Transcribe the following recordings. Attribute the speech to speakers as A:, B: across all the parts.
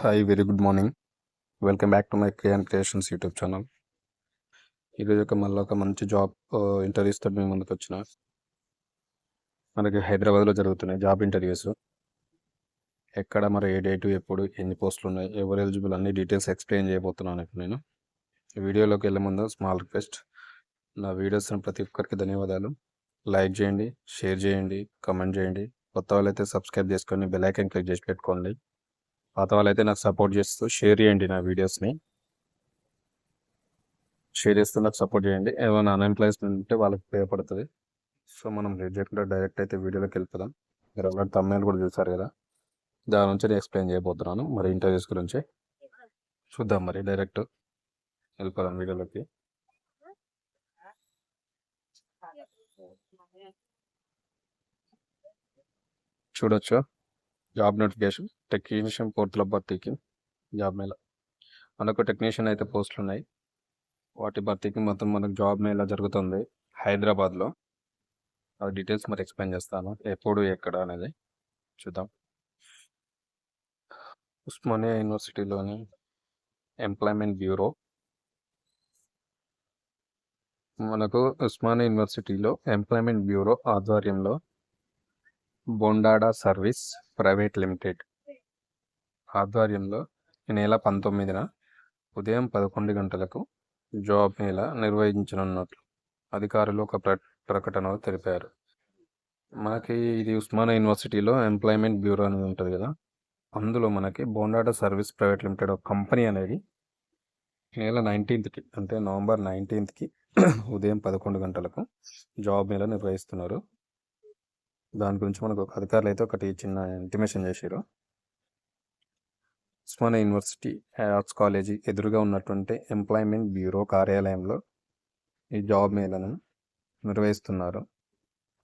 A: Hi very good morning welcome back to my క్రియాన్ creations YouTube channel ఈరోజు ఒక మళ్ళీ ఒక మంచి జాబ్ ఇంటర్వ్యూస్తో మేము ముందుకు వచ్చిన. మనకి హైదరాబాద్లో జరుగుతున్నాయి జాబ్ ఇంటర్వ్యూస్ ఎక్కడ మరి ఏ డేటు ఎప్పుడు ఎన్ని పోస్టులు ఉన్నాయి ఎవరు ఎలిజిబుల్ అన్ని డీటెయిల్స్ ఎక్స్ప్లెయిన్ చేయబోతున్నాను ఇప్పుడు నేను. వీడియోలోకి వెళ్ళే ముందు స్మాల్ రిక్వెస్ట్ నా వీడియోస్ ప్రతి ఒక్కరికి ధన్యవాదాలు. లైక్ చేయండి షేర్ చేయండి కమెంట్ చేయండి. కొత్త వాళ్ళైతే సబ్స్క్రైబ్ చేసుకొని బెల్ ఐకన్ క్లిక్ చేసి పెట్టుకోండి. పాత వాళ్ళైతే నాకు సపోర్ట్ చేస్తూ షేర్ చేయండి నా వీడియోస్ని. షేర్ చేస్తూ నాకు సపోర్ట్ చేయండి. ఏమైనా అన్ఎంప్లాయ్మెంట్ ఉంటే వాళ్ళకి ఉపయోగపడుతుంది. సో మనం రిజెక్ట్ డైరెక్ట్ అయితే వీడియోలోకి వెళ్ళిపోదాం. మీరు ఆల్రెడీ తమిళ కూడా చూసారు కదా? దాని నుంచి నేను ఎక్స్ప్లెయిన్ చేయబోతున్నాను. మరి ఇంటర్వ్యూస్ గురించి చూద్దాం మరి డైరెక్ట్ వెళ్ళిపోదాం వీడియోలోకి. చూడొచ్చు? జాబ్ నోటిఫికేషన్ టెక్నీషియన్ పోర్టుల భర్తీకి జాబ్ మేళ మనకు టెక్నీషియన్ అయితే పోస్టులు ఉన్నాయి. వాటి భర్తీకి మొత్తం మనకు జాబ్ మేళ జరుగుతుంది. హైదరాబాద్లో. ఆ డీటెయిల్స్ మరి ఎక్స్ప్లెయిన్ చేస్తాను. ఎప్పుడు ఎక్కడ అనేది చూద్దాం. ఉస్మానియా యూనివర్సిటీలోని ఎంప్లాయ్మెంట్ బ్యూరో మనకు ఉస్మానియా యూనివర్సిటీలో ఎంప్లాయ్మెంట్ బ్యూరో ఆధ్వర్యంలో బొండాడా సర్వీస్ ప్రైవేట్ లిమిటెడ్ ఆధ్వర్యంలో ఈ నెల పంతొమ్మిదిన ఉదయం పదకొండు గంటలకు జాబ్ మేళ నిర్వహించనున్నట్లు అధికారులు ఒక ప్ర ప్రకటనలో తెలిపారు. మనకి ఇది ఉస్మానియా యూనివర్సిటీలో ఎంప్లాయ్మెంట్ బ్యూరో అనేది ఉంటుంది కదా అందులో మనకి బోండాడా సర్వీస్ ప్రైవేట్ లిమిటెడ్ ఒక కంపెనీ అనేది నెల నైన్టీన్త్కి అంటే నవంబర్ నైన్టీన్త్కి ఉదయం పదకొండు గంటలకు జాబ్ మేళ నిర్వహిస్తున్నారు. దాని గురించి మనకు ఒక అధికారులు అయితే ఒకటి చిన్న ఇంటిమేషన్ చేశారు ఉస్మానియా యూనివర్సిటీ ఆర్ట్స్ కాలేజీ ఎదురుగా ఉన్నటువంటి ఎంప్లాయ్మెంట్ బ్యూరో కార్యాలయంలో ఈ జాబ్ మేళను నిర్వహిస్తున్నారు.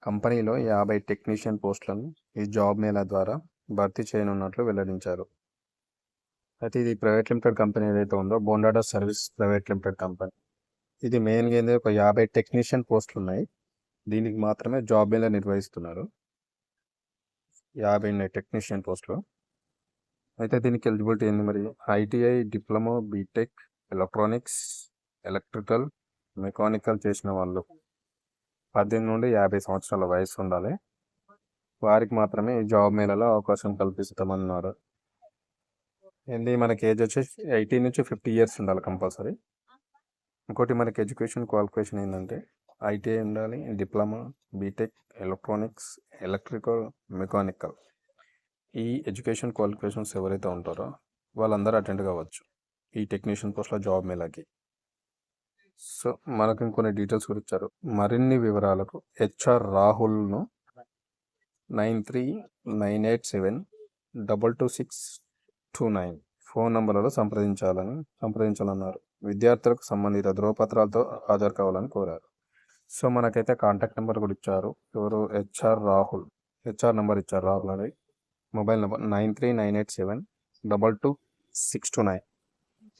A: కంపెనీలో యాభై టెక్నీషియన్ పోస్టులను ఈ జాబ్ మేళా ద్వారా భర్తీ చేయనున్నట్లు వెల్లడించారు. అయితే ఇది ప్రైవేట్ లిమిటెడ్ కంపెనీ ఏదైతే ఉందో Bondada service private limited company ఇది మెయిన్గా ఏంది? ఒక యాభై టెక్నీషియన్ పోస్టులు ఉన్నాయి దీనికి మాత్రమే జాబ్ మేళా నిర్వహిస్తున్నారు. యాభై ఉన్నాయి టెక్నీషియన్ పోస్ట్లో. అయితే దీనికి ఎలిజిబిలిటీ ఏంది మరి? ITI diploma BTech electronics electrical mechanical చేసిన వాళ్ళు పద్దెనిమిది నుండి యాభై సంవత్సరాల వయసు ఉండాలి. వారికి మాత్రమే జాబ్ మేళలో అవకాశం కల్పిస్తామన్నారు. ఏంది? మనకి ఏజ్ వచ్చేసి ఎయిటీన్ నుంచి ఫిఫ్టీ ఇయర్స్ ఉండాలి కంపల్సరీ. ఇంకోటి మనకి ఎడ్యుకేషన్ క్వాలిఫికేషన్ ఏంటంటే ఐటీఐ ఉండాలి diploma BTech electronics electrical mechanical. ఈ ఎడ్యుకేషన్ క్వాలిఫికేషన్స్ ఎవరైతే ఉంటారో వాళ్ళందరూ అటెండ్ కావచ్చు ఈ టెక్నీషియన్ పోస్ట్లో జాబ్ మేళకి సో మనకు ఇంకొన్ని డీటెయిల్స్ కూడా ఇచ్చారు మరిన్ని వివరాలకు HR రాహుల్ను nine three nine eight seven double two six two nine phone నంబర్లలో సంప్రదించాలని సంప్రదించాలన్నారు. విద్యార్థులకు సంబంధిత ధృవపత్రాలతో హాజరు కావాలని కోరారు. సో మనకైతే కాంటాక్ట్ నెంబర్ కూడా ఇచ్చారు. ఎవరు? హెచ్ఆర్ రాహుల్. హెచ్ఆర్ నెంబర్ ఇచ్చారు రాహుల్ అని. Mobile number nine three nine eight seven double two six two nine.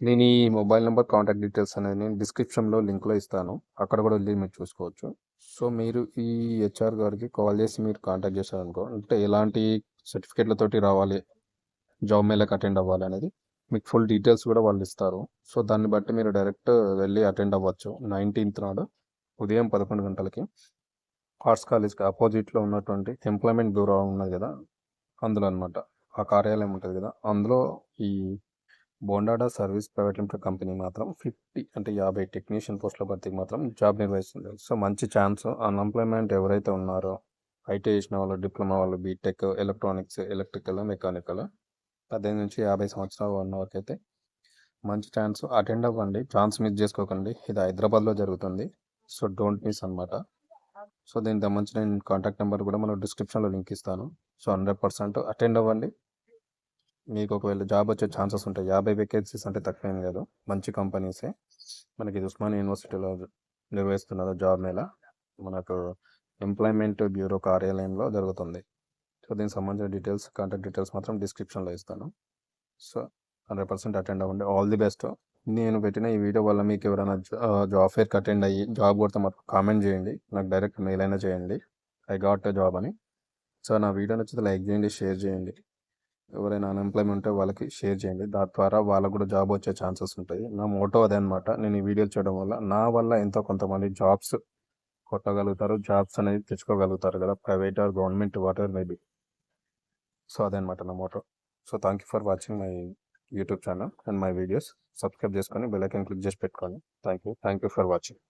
A: నేను ఈ మొబైల్ నెంబర్ కాంటాక్ట్ డీటెయిల్స్ అనేది నేను డిస్క్రిప్షన్లో లింక్లో ఇస్తాను. అక్కడ కూడా వెళ్ళి మీరు చూసుకోవచ్చు. సో మీరు ఈ హెచ్ఆర్ గారికి కాల్ చేసి మీరు కాంటాక్ట్ చేశారనుకో అంటే ఎలాంటి సర్టిఫికేట్లతోటి రావాలి జాబ్ మేళకు అటెండ్ అవ్వాలి అనేది మీకు ఫుల్ డీటెయిల్స్ కూడా వాళ్ళు ఇస్తారు. సో దాన్ని బట్టి మీరు డైరెక్ట్ వెళ్ళి అటెండ్ అవ్వచ్చు నైన్టీన్త్ నాడు. ఉదయం పదకొండు గంటలకి ఆర్ట్స్ కాలేజ్కి ఆపోజిట్లో ఉన్నటువంటి ఎంప్లాయ్మెంట్ బ్యూరో ఉన్నది కదా అందులో అనమాట ఆ కార్యాలయం ఉంటుంది కదా అందులో ఈ Bondada service private limited company మాత్రం ఫిఫ్టీ అంటే యాభై టెక్నీషియన్ పోస్టుల భర్తీకి మాత్రం జాబ్ నిర్వహిస్తుంది. సో మంచి ఛాన్స్. అన్ఎంప్లాయ్మెంట్ ఎవరైతే ఉన్నారో ఐటీ చేసిన వాళ్ళు డిప్లొమా వాళ్ళు బీటెక్ ఎలక్ట్రానిక్స్ ఎలక్ట్రికల్ మెకానికల్ పద్దెనిమిది నుంచి యాభై సంవత్సరాలు ఉన్న వరకైతే మంచి ఛాన్స్. అటెండ్ అవ్వండి. ఛాన్స్ మిస్ చేసుకోకండి. ఇది హైదరాబాద్లో జరుగుతుంది. సో డోంట్ మిస్ అనమాట సో దీనికి సంబంధించిన నేను కాంటాక్ట్ నెంబర్ కూడా మనం డిస్క్రిప్షన్లో లింక్ ఇస్తాను. సో హండ్రెడ్ పర్సెంట్ అటెండ్ అవ్వండి. మీకు ఒకవేళ జాబ్ వచ్చే ఛాన్సెస్ ఉంటాయి. యాభై వేకెన్సీస్ అంటే తక్కువేం కాదు. మంచి కంపెనీసే మనకి ఇది ఉస్మానియా యూనివర్సిటీలో నిర్వహిస్తున్నారు జాబ్ మేళ మనకు ఎంప్లాయ్మెంట్ బ్యూరో కార్యాలయంలో జరుగుతుంది. సో దీనికి సంబంధించిన డీటెయిల్స్ కాంటాక్ట్ డీటెయిల్స్ మాత్రం డిస్క్రిప్షన్లో ఇస్తాను. సో హండ్రెడ్ పర్సెంట్ అటెండ్ అవ్వండి. ఆల్ ది బెస్ట్ నేను పెట్టిన ఈ వీడియో వల్ల మీకు ఎవరైనా జాబ్ ఫేర్కి అటెండ్ అయ్యి జాబ్ కొడితే మాకు కామెంట్ చేయండి. నాకు డైరెక్ట్ మెయిల్ అయినా చేయండి. ఐ గాట్ జాబ్ అని. సో నా వీడియో నచ్చితే లైక్ చేయండి షేర్ చేయండి. ఎవరైనా అన్ఎంప్లాయ్మెంట్ ఉంటే వాళ్ళకి షేర్ చేయండి. దాని ద్వారా వాళ్ళకు కూడా జాబ్ వచ్చే ఛాన్సెస్ ఉంటాయి. నా మోటో అదే అనమాట నేను ఈ వీడియోలు చేయడం వల్ల నా వల్ల ఎంతో కొంతమంది జాబ్స్ కొట్టగలుగుతారు. జాబ్స్ అనేది తెచ్చుకోగలుగుతారు కదా. Private or government whatever maybe so అదనమాట నా motto so thank you for watching my YouTube channel and my videos. Subscribe చేసుకొని బెల్ ఐకాన్ క్లిక్ చేసి పెట్టుకోండి. Thank you thank you for watching.